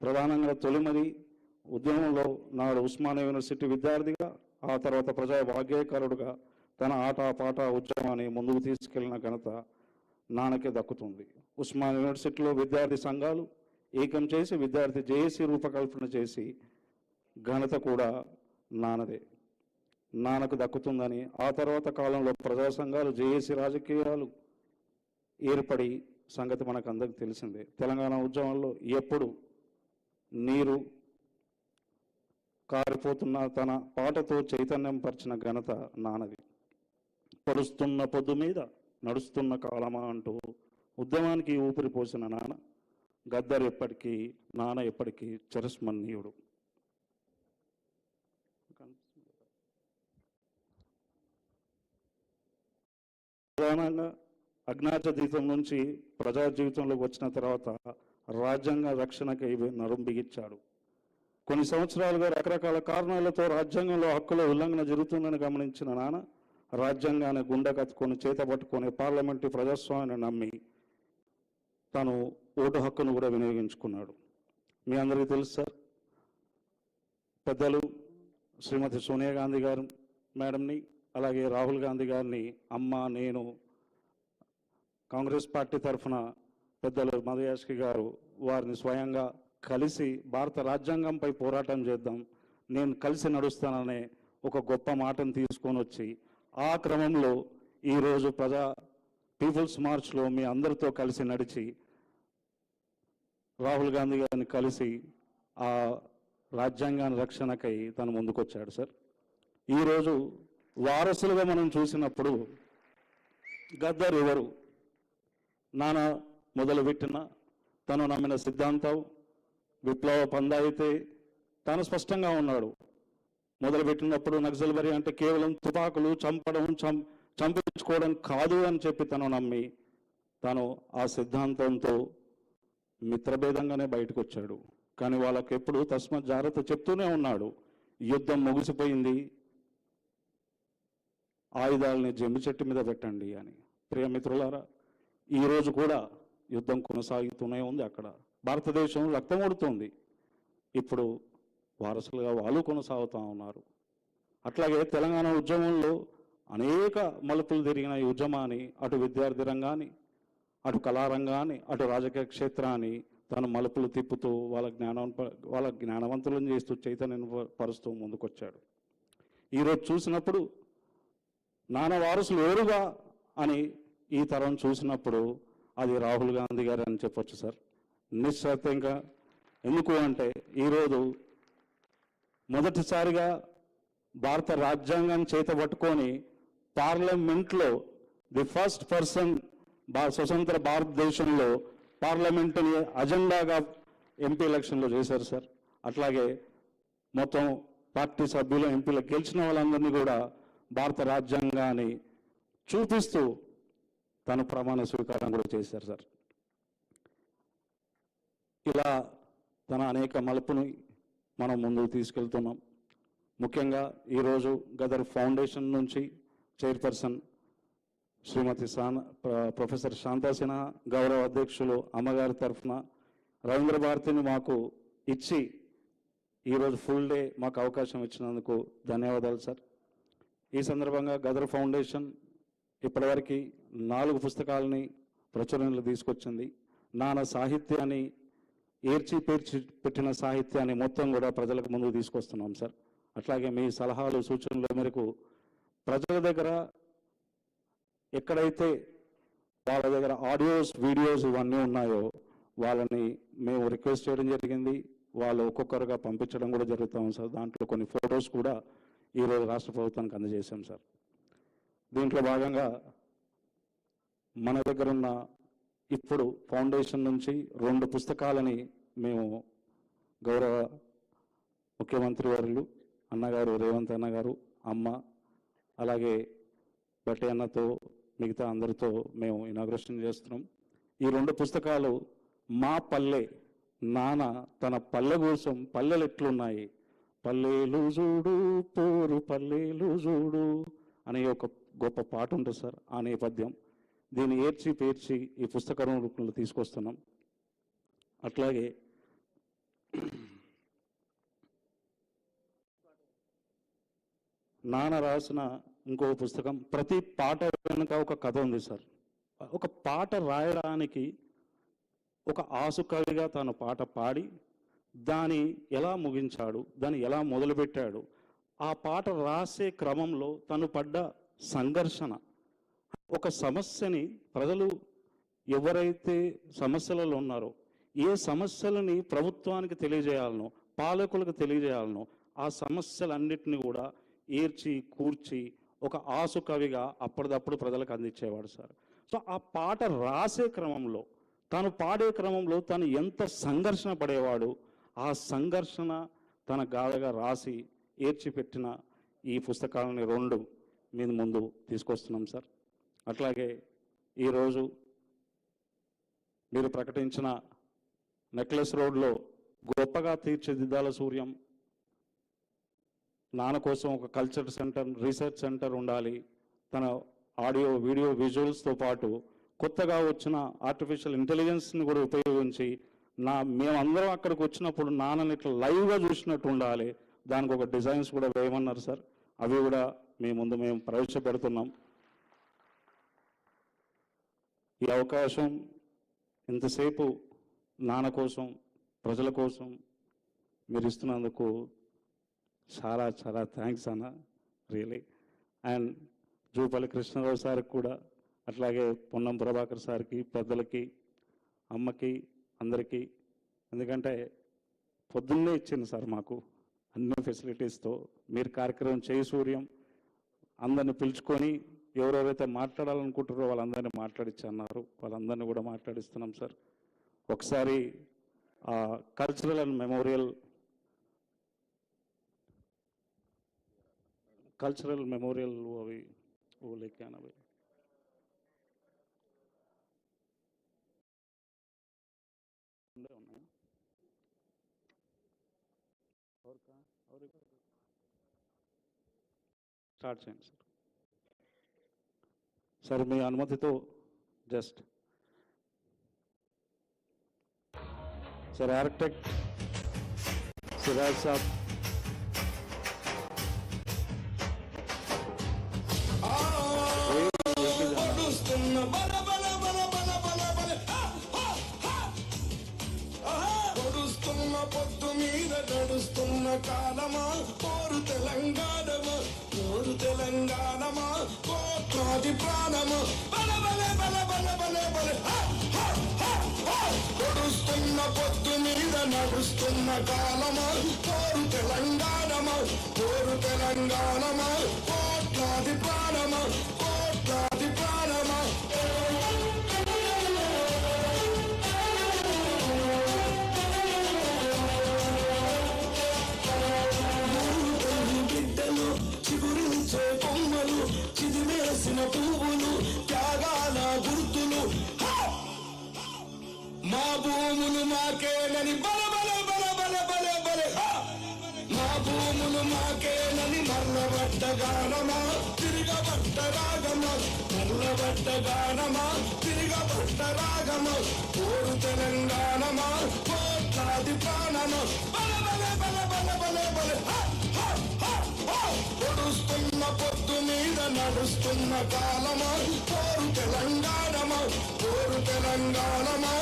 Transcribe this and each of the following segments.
ప్రధానంగా తొలిమది ఉద్యమంలో నాడు ఉస్మానియా యూనివర్సిటీ విద్యార్థిగా ఆ తర్వాత ప్రజా భాగ్యకారుడుగా తన ఆట పాట ఉద్యమాన్ని ముందుకు తీసుకెళ్ళిన ఘనత నాన్నకే దక్కుతుంది. ఉస్మాన్ యూనివర్సిటీలో విద్యార్థి సంఘాలు ఏకం చేసి విద్యార్థి జేఏసీ రూపకల్పన చేసి ఘనత కూడా నాన్నదే నాన్నకు దక్కుతుందని ఆ తర్వాత కాలంలో ప్రజా సంఘాలు జేఏసీ రాజకీయాలు ఏర్పడి సంగతి మనకు అందరికి తెలిసిందే. తెలంగాణ ఉద్యమంలో ఎప్పుడు నీరు కారిపోతున్న తన పాటతో చైతన్యం పరిచిన ఘనత నానది. పరుస్తున్న పొద్దు మీద నడుస్తున్న కాలమా అంటూ ఉద్యమానికి ఊపిరి పోసిన నాన్న గద్దర్ ఎప్పటికీ నాన్న ఎప్పటికీ చిరస్మరణీయుడు. ప్రధానంగా అజ్ఞాత జీవితం నుంచి ప్రజా జీవితంలోకి వచ్చిన తర్వాత రాజ్యాంగ రక్షణకై నరం బిగించాడు. కొన్ని సంవత్సరాలుగా రకరకాల కారణాలతో రాజ్యాంగంలో హక్కుల ఉల్లంఘన జరుగుతుందని గమనించిన నాన్న రాజ్యాంగాన్ని గుండె కత్తుకొని చేత పట్టుకొని పార్లమెంటు ప్రజాస్వామ్యాన్ని నమ్మి తను ఓటు హక్కును కూడా వినియోగించుకున్నాడు. మీ అందరికీ తెలుసు సార్ పెద్దలు శ్రీమతి సోనియా గాంధీ గారు మేడంని అలాగే రాహుల్ గాంధీ గారిని అమ్మ నేను కాంగ్రెస్ పార్టీ తరఫున పెద్దలు మదయాష్కి గారు వారిని స్వయంగా కలిసి భారత రాజ్యాంగంపై పోరాటం చేద్దాం నేను కలిసి నడుస్తాననే ఒక గొప్ప మాటను తీసుకొని వచ్చి ఆ క్రమంలో ఈరోజు ప్రజా పీపుల్స్ మార్చ్లో మీ అందరితో కలిసి నడిచి రాహుల్ గాంధీ గారిని కలిసి ఆ రాజ్యాంగాన్ని రక్షణకై తను ముందుకొచ్చాడు సార్. ఈరోజు వారసులుగా మనం చూసినప్పుడు గద్దర్ ఎవరు నాన్న మొదలుపెట్టిన తను నమ్మిన సిద్ధాంతం విప్లవ పందాయితే తాను స్పష్టంగా ఉన్నాడు. మొదలుపెట్టినప్పుడు నక్సల్బరి అంటే కేవలం తుపాకులు చంపడం చం చంపించుకోవడం కాదు అని చెప్పి తను నమ్మి తను ఆ సిద్ధాంతంతో మిత్రభేదంగానే బయటకు వచ్చాడు కానీ వాళ్ళకి ఎప్పుడు తస్మత్ జాగ్రత్త చెప్తూనే ఉన్నాడు. యుద్ధం ముగిసిపోయింది. ఆయుధాలని జమ్మి చెట్టు మీద పెట్టండి అని. ప్రియమిత్రులారా మిత్రులారా కూడా యుద్ధం కొనసాగుతూనే ఉంది అక్కడ. భారతదేశం రక్తం ఓడుతోంది ఇప్పుడు వారసులుగా వాళ్ళు కొనసాగుతూ ఉన్నారు. అట్లాగే తెలంగాణ ఉద్యమంలో అనేక మలుపులు తిరిగిన ఈ ఉద్యమాన్ని అటు విద్యార్థి రంగాన్ని అటు కళారంగాన్ని అటు రాజకీయ క్షేత్రాన్ని తన మలుపులు తిప్పుతూ వాళ్ళ జ్ఞానం వాళ్ళ జ్ఞానవంతులను చేస్తూ చైతన్యం పరుస్తూ ముందుకొచ్చాడు. ఈరోజు చూసినప్పుడు నాన్న వారసులు ఎవరుగా అని ఈ తరం చూసినప్పుడు అది రాహుల్ గాంధీ గారు అని చెప్పొచ్చు సార్. నిశ్శబ్దంగా ఎందుకు అంటే ఈరోజు మొదటిసారిగా భారత రాజ్యాంగం చేతబట్టుకొని పార్లమెంట్లో ది ఫస్ట్ పర్సన్ భా స్వతంత్ర భారతదేశంలో పార్లమెంటుని అజెండాగా ఎంపీ ఎలక్షన్లో చేశారు సార్. అట్లాగే మొత్తం పార్టీ సభ్యులు ఎంపీలు గెలిచిన వాళ్ళందరినీ కూడా భారత రాజ్యాంగాన్ని చూపిస్తూ తను ప్రమాణ స్వీకారం కూడా చేశారు సార్. ఇలా తన అనేక మలుపుని మనం ముందుకు తీసుకెళ్తున్నాం. ముఖ్యంగా ఈరోజు గదర్ ఫౌండేషన్ నుంచి చైర్పర్సన్ శ్రీమతి సాన ప్రొఫెసర్ శాంతా సిన్హా గౌరవ అధ్యక్షులు అమ్మగారి తరఫున రవీంద్ర భారతిని మాకు ఇచ్చి ఈరోజు ఫుల్ డే మాకు అవకాశం ఇచ్చినందుకు ధన్యవాదాలు సార్. ఈ సందర్భంగా గదర్ ఫౌండేషన్ ఇప్పటివరకు నాలుగు పుస్తకాలని ప్రచురణలు తీసుకొచ్చింది. నాన్న సాహిత్యాన్ని ఏర్చి పేర్చి పెట్టిన సాహిత్యాన్ని మొత్తం కూడా ప్రజలకు ముందుకు తీసుకొస్తున్నాం సార్. అట్లాగే మీ సలహాలు సూచనల మేరకు ప్రజల దగ్గర ఎక్కడైతే వాళ్ళ దగ్గర ఆడియోస్ వీడియోస్ ఇవన్నీ ఉన్నాయో వాళ్ళని మేము రిక్వెస్ట్ చేయడం జరిగింది. వాళ్ళు ఒక్కొక్కరుగా పంపించడం కూడా జరుగుతాం సార్. దాంట్లో కొన్ని ఫొటోస్ కూడా ఈరోజు రాష్ట్ర ప్రభుత్వానికి అందజేశాం సార్. దీంట్లో భాగంగా మన దగ్గర ఉన్న ఇప్పుడు ఫౌండేషన్ నుంచి రెండు పుస్తకాలని మేము గౌరవ ముఖ్యమంత్రి వర్యులు అన్నగారు రేవంత్ అన్నగారు అమ్మ అలాగే బట్టి అన్నతో మిగతా అందరితో మేము ఇనాగ్రేషన్ చేస్తున్నాం. ఈ రెండు పుస్తకాలు మా పల్లె నాన్న తన పల్లె కోసం పల్లెలు ఎట్లున్నాయి? పల్లెలు చూడు పోరు పల్లెలు చూడు అనే ఒక గొప్ప పాట ఉంటుంది సార్ ఆ నేపథ్యం. దీన్ని ఏర్చి పేర్చి ఈ పుస్తకం రూపంలో తీసుకొస్తున్నాం. అట్లాగే నాన్న రాసిన ఇంకో పుస్తకం ప్రతి పాట వెనుక ఒక కథ ఉంది సార్. ఒక పాట రాయడానికి ఒక ఆసుకవిగా తాను పాట పాడి దాని ఎలా ముగించాడు దాన్ని ఎలా మొదలుపెట్టాడు ఆ పాట రాసే క్రమంలో తను పడ్డ సంఘర్షణ ఒక సమస్యని ప్రజలు ఎవరైతే సమస్యలలో ఉన్నారో ఏ సమస్యలని ప్రభుత్వానికి తెలియజేయాలనో పాలకులకు తెలియజేయాలనో ఆ సమస్యలన్నిటిని కూడా ఏర్చి కూర్చి ఒక ఆసు కవిగా అప్పటిదప్పుడు ప్రజలకు అందించేవాడు సార్. సో ఆ పాట రాసే క్రమంలో తాను పాడే క్రమంలో తను ఎంత సంఘర్షణ పడేవాడు ఆ సంఘర్షణ తన గాథగా రాసి ఏర్చిపెట్టిన ఈ పుస్తకాలని రెండు మీ ముందు తీసుకొస్తున్నాం సార్. అట్లాగే ఈరోజు మీరు ప్రకటించిన నెక్లెస్ రోడ్లో గొప్పగా తీర్చిదిద్దాల సూర్యం నాన్న కోసం ఒక కల్చర్ సెంటర్ రీసెర్చ్ సెంటర్ ఉండాలి. తన ఆడియో వీడియో విజువల్స్తో పాటు కొత్తగా వచ్చిన ఆర్టిఫిషియల్ ఇంటెలిజెన్స్ని కూడా ఉపయోగించి నా మేమందరం అక్కడికి వచ్చినప్పుడు నాన్నని ఇట్లా లైవ్గా చూసినట్టు ఉండాలి. దానికి ఒక డిజైన్స్ కూడా వేయమన్నారు సార్. అవి కూడా మీ ముందు మేము ప్రవేశపెడుతున్నాం. ఈ అవకాశం ఇంతసేపు నాన్న కోసం ప్రజల కోసం మీరు ఇస్తున్నందుకు చాలా చాలా థ్యాంక్స్ అన్న రియలీ అండ్ జూపల్లి కృష్ణరావు సార్కి కూడా అట్లాగే పొన్నం ప్రభాకర్ సార్కి పెద్దలకి అమ్మకి అందరికీ. ఎందుకంటే పొద్దున్నే ఇచ్చింది సార్ మాకు అన్ని ఫెసిలిటీస్తో మీరు కార్యక్రమం చేయి సూర్యం. అందరిని పిలుచుకొని ఎవరెవరైతే మాట్లాడాలనుకుంటారో వాళ్ళందరినీ మాట్లాడిచ్చి అన్నారు. వాళ్ళందరినీ కూడా మాట్లాడిస్తున్నాం సార్. ఒకసారి cultural and memorial cultural memorial అవి ఓ లెక్క అవి ఉన్నాయి? ఉన్నాయా స్టార్ట్ చేయండి సార్. సార్ మీ అనుమతితో జస్ట్ సార్ ఆర్కిటెక్ట్ సిరాజ్ సాబ్ పొద్దు మీద నడుస్తున్న కాలమా? కోరు తెలంగాణమా? కోరు తెలంగాణమా? కోట్లాది ప్రాణమా? బల బల బల బల బల బల. నడుస్తున్న పొద్దు మీద నడుస్తున్న కాలమా? కోరు తెలంగాణమా? కోరు తెలంగాణమా? మాకేనని బల బల బల బల బల బల. మా భూములు మాకేనని మల్లబట్ట గానమా? తిరగబట్ట రాగమా? మల్లబట్ట గానమా? తిరగబట్ట రాగమా? కోరు తెలంగాణమా? కోట్లాది ప్రాణమా? బల బల బల బల బల బల. పొడుస్తున్న పొత్తు మీద నడుస్తున్న కాలమా? కోరు తెలంగాణమా? కోరు తెలంగాణమా?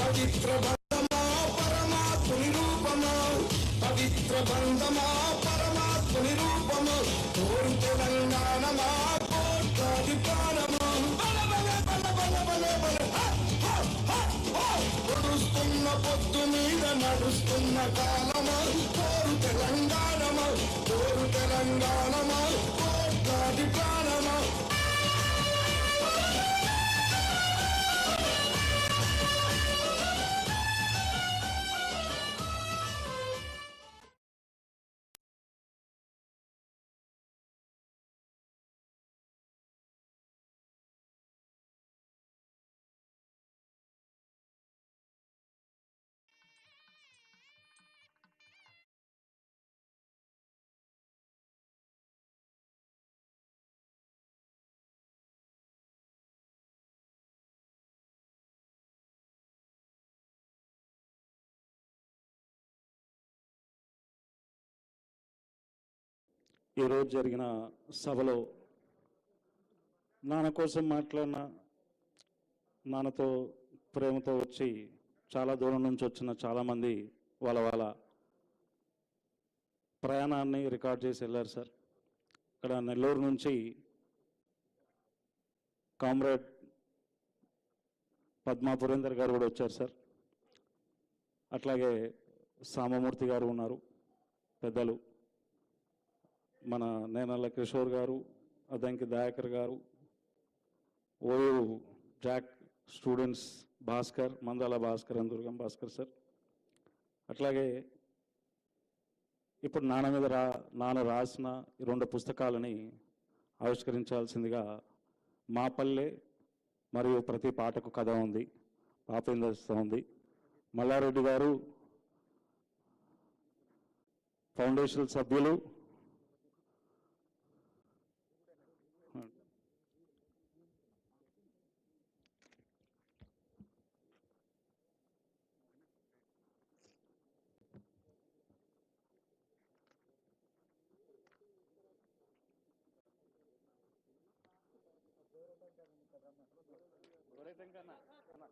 పవిత్ర తెలంగాణమా కోట్లాది ఈరోజు జరిగిన సభలో నాన్న కోసం మాట్లాడిన నాన్నతో ప్రేమతో వచ్చి చాలా దూరం నుంచి వచ్చిన చాలామంది వాళ్ళ వాళ్ళ ప్రయాణాన్ని రికార్డ్ చేసి వెళ్ళారు సార్. ఇక్కడ నెల్లూరు నుంచి కామ్రేడ్ పద్మా పురేందర్ గారు కూడా వచ్చారు సార్. అట్లాగే సామమూర్తి గారు ఉన్నారు పెద్దలు. మన నేనల్ల కిషోర్ గారు అదంకి దయాకర్ గారు OU JAC students Bhaskar Mandala Bhaskar అని దుర్గం భాస్కర్ సార్. అట్లాగే ఇప్పుడు నాన్న మీద రా నాన్న రాసిన ఈ రెండు పుస్తకాలని ఆవిష్కరించాల్సిందిగా మా పల్లె మరియు ప్రతి పాటకు కథ ఉంది పాపేంద్రస్త ఉంది. మల్లారెడ్డి గారు ఫౌండేషన్ సభ్యులు తెలంగాణ అన్న